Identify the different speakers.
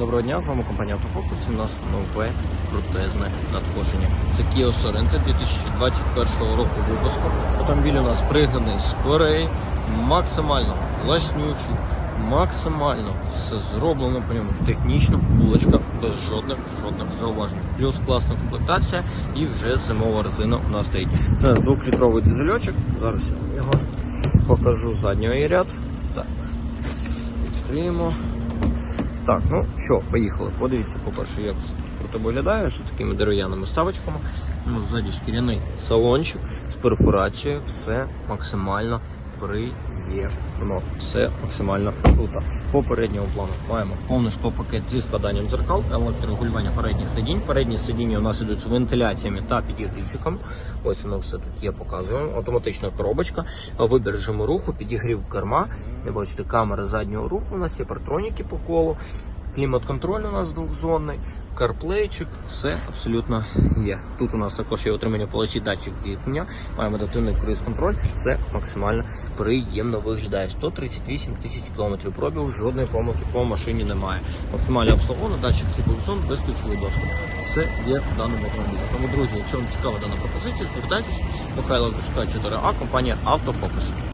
Speaker 1: Доброго дня, з вами компанія Автофокус. У нас нове протезне надходження. Це Kia Sorento 2021 року випуску. Автомобіль у нас пригнаний з Кореї, максимально ласнючий, максимально все зроблено по ньому технічно, булочка без жодних жодних зауважень. Плюс класна комплектація і вже зимова резина у нас стоїть. Це двохлітровий дизельочок. Зараз я його покажу з заднього ряд. Так, відкриємо. Так, ну що, поїхали. Подивіться, по-перше, як круто виглядає, з такими дерев'яними ставочками. Ну, ззаді шкіряний салончик з перфорацією, все максимально приємно. Все максимально круто. По передньому плану маємо повний пакет зі складанням дзеркал, електрорегулювання передніх сидінь. Передні сидіння у нас ідуть з вентиляціями та підігрівчиком. Ось воно все тут є, показуємо. Автоматична коробочка, вибір режиму руху, підігрів керма. Не бачите, камера заднього руху. У нас є партроніки по колу. Клімат-контроль у нас двохзонний, карплейчик, все абсолютно є. Тут у нас також є отримання полосі датчик зіткнення, маємо адаптивний круїз-контроль, все максимально приємно виглядає. 138 тисяч кілометрів пробігу, жодної помилки по машині немає. Максимально обслуговано, датчик сліповий сон, безключовий доступ. Все є в даному автомобілі. Тому, друзі, якщо вам цікава дана пропозиція, звертайтесь. Михайло Грушка 4А, компанія Автофокус.